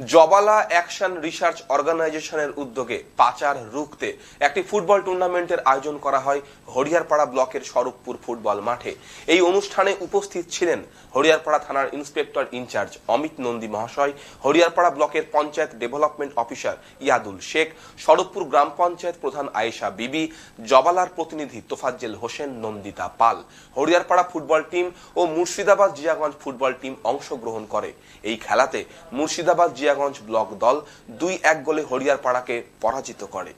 Jabala action research অর্গানাইজেশনের উদ্যোগে পাচার রুখতে একটি ফুটবল টুর্নামেন্টের আয়োজন করা হয় হরিয়ারপাড়া ব্লকের স্বরূপপুর ফুটবল মাঠে। এই অনুষ্ঠানে উপস্থিত ছিলেন হরিয়ারপাড়া থানার ইন্সপেক্টর ইনচার্জ অমিত নন্দী মহাশয়, হরিয়ারপাড়া ব্লকের পঞ্চায়েত ডেভেলপমেন্ট অফিসার ইয়াদুল শেখ, স্বরূপপুর গ্রাম পঞ্চায়েত প্রধান আয়েশা বিবি, জবালার প্রতিনিধি তোফাজ্জেল হোসেন, নন্দিতা পাল। হরিয়ারপাড়া ফুটবল টিম ও মুর্শিদাবাদ জিয়াগঞ্জ ফুটবল টিম অংশগ্রহণ করে। এই খেলাতে মুর্শিদাবাদ জিয়াগঞ্জ ব্লক দল দুই এক গোলে হরিয়ারপাড়াকে পরাজিত করে।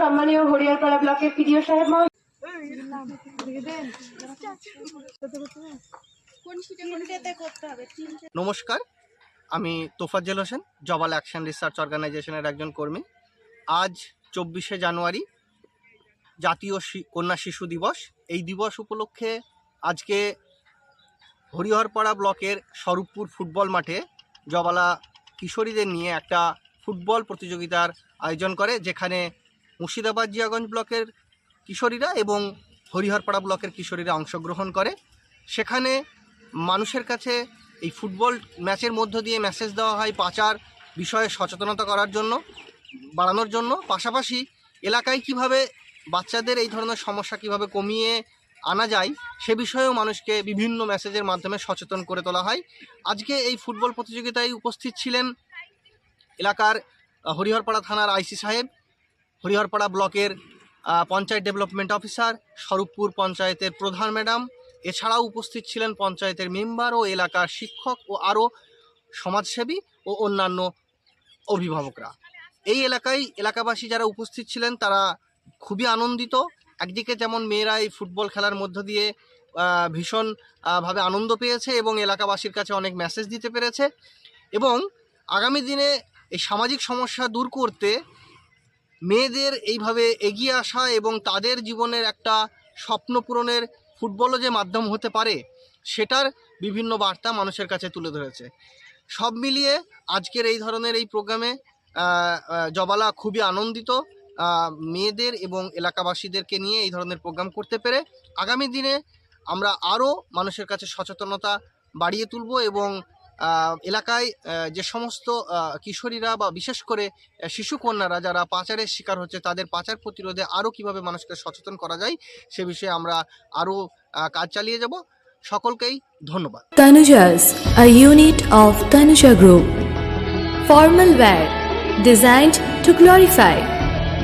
সম্মানীয় হরিয়ারপাড়া ব্লকের পিডিও সাহেব নমস্কার আমি তোফাজ্জেল হোসেন জবাল অ্যাকশন রিসার্চ অর্গানাইজেশনের একজন কর্মী। আজ চব্বিশে জানুয়ারি জাতীয় কন্যা শিশু দিবস। এই দিবস উপলক্ষে আজকে হরিহরপাড়া ব্লকের স্বরূপপুর ফুটবল মাঠে জবালা কিশোরীদের নিয়ে একটা ফুটবল প্রতিযোগিতার আয়োজন করে, যেখানে মুর্শিদাবাদ জিয়াগঞ্জ ব্লকের কিশোরীরা এবং হরিহরপাড়া ব্লকের কিশোরীরা অংশগ্রহণ করে। সেখানে মানুষের কাছে এই ফুটবল ম্যাচের মধ্য দিয়ে মেসেজ দেওয়া হয় পাচার বিষয়ে সচেতনতা করার জন্য, বাড়ানোর জন্য। পাশাপাশি এলাকায় কীভাবে বাচ্চাদের এই ধরনের সমস্যা কীভাবে কমিয়ে আনা যায়, সে বিষয়েও মানুষকে বিভিন্ন মেসেজের মাধ্যমে সচেতন করে তোলা হয়। আজকে এই ফুটবল প্রতিযোগিতায় উপস্থিত ছিলেন এলাকার হরিহরপাড়া থানার আইসি সাহেব, হরিহরপাড়া ব্লকের পঞ্চায়েত ডেভেলপমেন্ট অফিসার স্বরূপপুর পঞ্চায়েতের প্রধান ম্যাডাম। এছাড়াও উপস্থিত ছিলেন পঞ্চায়েতের মেম্বার ও এলাকার শিক্ষক ও আরও সমাজসেবী ও অন্যান্য অভিভাবকরা। এই এলাকায় এলাকাবাসী যারা উপস্থিত ছিলেন, তারা খুবই আনন্দিত। একদিকে যেমন মেয়েরা এই ফুটবল খেলার মধ্য দিয়ে আহ, ভীষণ ভাবে আনন্দ পেয়েছে এবং এলাকাবাসীর কাছে অনেক মেসেজ দিতে পেরেছে এবং আগামী দিনে এই সামাজিক সমস্যা দূর করতে মেয়েদের এইভাবে এগিয়ে আসা এবং তাদের জীবনের একটা স্বপ্ন পূরণের ফুটবলও যে মাধ্যম হতে পারে সেটার বিভিন্ন বার্তা মানুষের কাছে তুলে ধরেছে। সব মিলিয়ে আজকের এই ধরনের এই প্রোগ্রামে জবালা খুবই আনন্দিত। মেয়েদের এবং এলাকাবাসীদেরকে নিয়ে এই ধরনের প্রোগ্রাম করতে পেরে আগামী দিনে আমরা আরও মানুষের কাছে সচেতনতা বাড়িয়ে তুলব এবং এলাকায় যে সমস্ত কিশোরীরা বা বিশেষ করে শিশু কন্যারা যারা পাচারের শিকার হচ্ছে তাদের পাচার প্রতিরোধে আরও কীভাবে মানুষকে সচেতন করা যায় সে বিষয়ে আমরা আরও কাজ চালিয়ে যাব সকলকেই ধন্যবাদ Tanujas, a unit of Tanuja Group. Formal wear designed to glorify.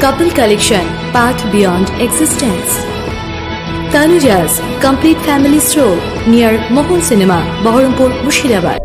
Couple collection, path beyond existence. Tanujas Complete Family Stroll near Mohol Cinema, Baharampur, Mushirabad.